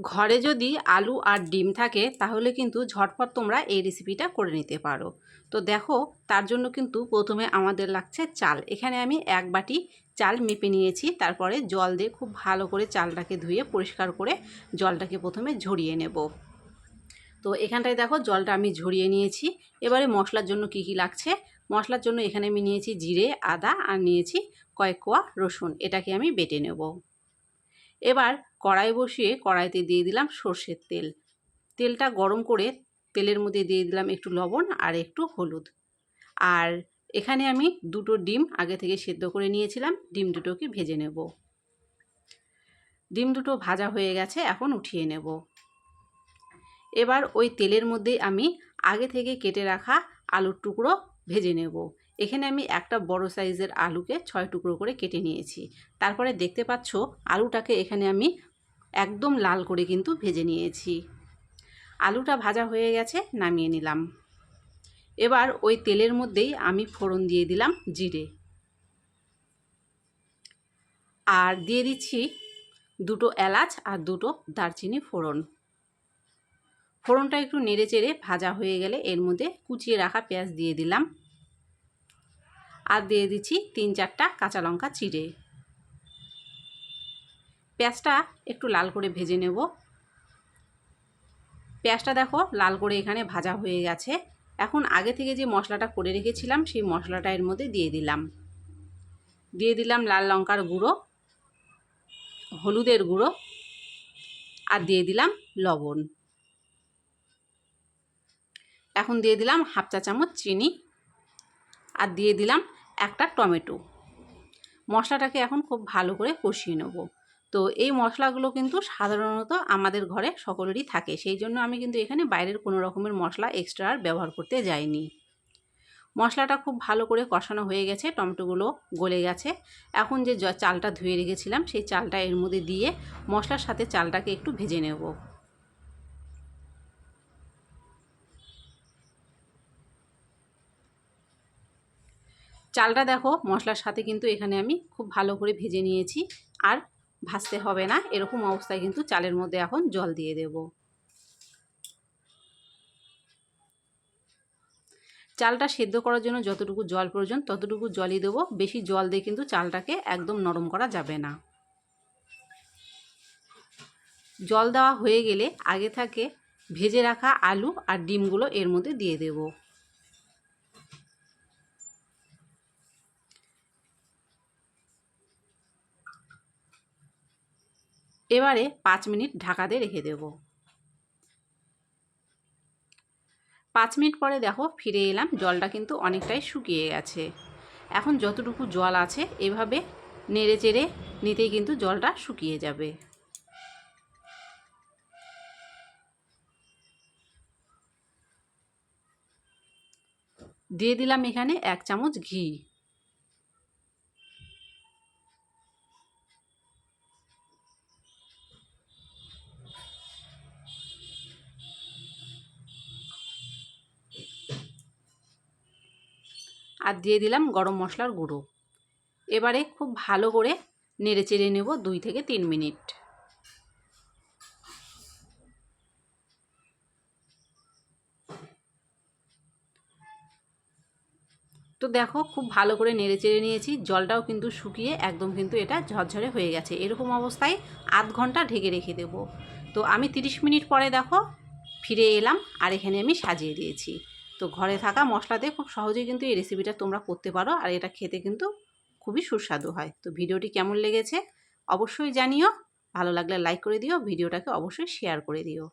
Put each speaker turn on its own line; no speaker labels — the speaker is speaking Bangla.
ঘরে যদি আলু আর ডিম থাকে, তাহলে কিন্তু ঝটপট তোমরা এই রেসিপিটা করে নিতে পারো। তো দেখো, তার জন্য কিন্তু প্রথমে আমাদের লাগছে চাল। এখানে আমি এক বাটি চাল মেপে নিয়েছি, তারপরে জল দিয়ে খুব ভালো করে চালটাকে ধুয়ে পরিষ্কার করে জলটাকে প্রথমে ঝরিয়ে নেব। তো এখানটায় দেখো, জলটা আমি ঝরিয়ে নিয়েছি। এবারে মশলার জন্য কি কি লাগছে? মশলার জন্য এখানে আমি নিয়েছি জিরে, আদা, আর নিয়েছি কয়েক কোয়া রসুন। এটাকে আমি বেটে নেব। এবার কড়াই বসিয়ে কড়াইতে দিয়ে দিলাম সর্ষের তেল। তেলটা গরম করে তেলের মধ্যে দিয়ে দিলাম একটু লবণ আর একটু হলুদ। আর এখানে আমি দুটো ডিম আগে থেকে সেদ্ধ করে নিয়েছিলাম, ডিম দুটোকে ভেজে নেব। ডিম দুটো ভাজা হয়ে গেছে, এখন উঠিয়ে নেব। এবার ওই তেলের মধ্যে আমি আগে থেকে কেটে রাখা আলুর টুকরো ভেজে নেব। এখানে আমি একটা বড় সাইজের আলুকে ছয় টুকরো করে কেটে নিয়েছি। তারপরে দেখতে পাচ্ছ আলুটাকে এখানে আমি একদম লাল করে কিন্তু ভেজে নিয়েছি। আলুটা ভাজা হয়ে গেছে, নামিয়ে নিলাম। এবার ওই তেলের মধ্যেই আমি ফোড়ন দিয়ে দিলাম জিরে। আর দিয়ে দিচ্ছি দুটো এলাচ আর দুটো দারচিনি ফোড়ন। ফোড়নটা একটু নেড়ে চেড়ে ভাজা হয়ে গেলে এর মধ্যে কুচিয়ে রাখা পেঁয়াজ দিয়ে দিলাম। আর দিয়ে দিচ্ছি তিন চারটা কাঁচা লঙ্কা চিড়ে। পেঁয়াজটা একটু লাল করে ভেজে নেব। পেঁয়াজটা দেখো লাল করে এখানে ভাজা হয়ে গেছে। এখন আগে থেকে যে মশলাটা করে রেখেছিলাম, সেই মশলাটা এর মধ্যে দিয়ে দিলাম। দিয়ে দিলাম লাল লঙ্কার গুঁড়ো, হলুদের গুঁড়ো আর দিয়ে দিলাম লবণ। এখন দিয়ে দিলাম হাফ চা চামচ চিনি আর দিয়ে দিলাম একটা টমেটো। মশলাটাকে এখন খুব ভালো করে কষিয়ে নেব। তো এই মশলাগুলো কিন্তু সাধারণত আমাদের ঘরে সকলেরই থাকে। সেই জন্য আমি কিন্তু এখানে বাইরের কোনো রকমের মশলা এক্সট্রা আর ব্যবহার করতে যাইনি। মশলাটা খুব ভালো করে কষানো হয়ে গেছে, টমেটোগুলো গলে গেছে। এখন যে চালটা ধুয়ে রেখেছিলাম, সেই চালটা এর মধ্যে দিয়ে মশলার সাথে চালটাকে একটু ভেজে নেব। চালটা দেখো, মশলার সাথে কিন্তু এখানে আমি খুব ভালো করে ভেজে নিয়েছি। আর ভাজতে হবে না, এরকম অবস্থায় কিন্তু চালের মধ্যে এখন জল দিয়ে দেব। চালটা সেদ্ধ করার জন্য যতটুকু জল প্রয়োজন, ততটুকু জলই দেবো। বেশি জল দিয়ে কিন্তু চালটাকে একদম নরম করা যাবে না। জল দেওয়া হয়ে গেলে আগে থাকে ভেজে রাখা আলু আর ডিমগুলো এর মধ্যে দিয়ে দেবো। এবারে পাঁচ মিনিট ঢাকাতে রেখে দেব। পাঁচ মিনিট পরে দেখো ফিরে এলাম, জলটা কিন্তু অনেকটাই শুকিয়ে গেছে। এখন যতটুকু জল আছে, এভাবে নেড়ে চেড়ে নিতেই কিন্তু জলটা শুকিয়ে যাবে। দিয়ে দিলাম এখানে এক চামচ ঘি। আর দিয়ে দিলাম গরম মশলার গুঁড়ো। এবারে খুব ভালো করে নেড়ে চেড়ে নেব দুই থেকে তিন মিনিট। তো দেখো খুব ভালো করে নেড়ে চেড়ে নিয়েছি, জলটাও কিন্তু শুকিয়ে একদম কিন্তু এটা ঝরঝরে হয়ে গেছে। এরকম অবস্থায় আধ ঘণ্টা ঢেকে রেখে দেব। তো আমি 30 মিনিট পরে দেখো ফিরে এলাম আর এখানে আমি সাজিয়ে দিয়েছি। তো ঘরে থাকা মশলা দিয়ে খুব সহজেই কিন্তু এই রেসিপিটা তোমরা করতে পারো আর এটা খেতে কিন্তু খুবই সুস্বাদু হয়। তো ভিডিওটি কেমন লেগেছে অবশ্যই জানিও। ভালো লাগলে লাইক করে দিও ভিডিওটাকে অবশ্যই শেয়ার করে দিও।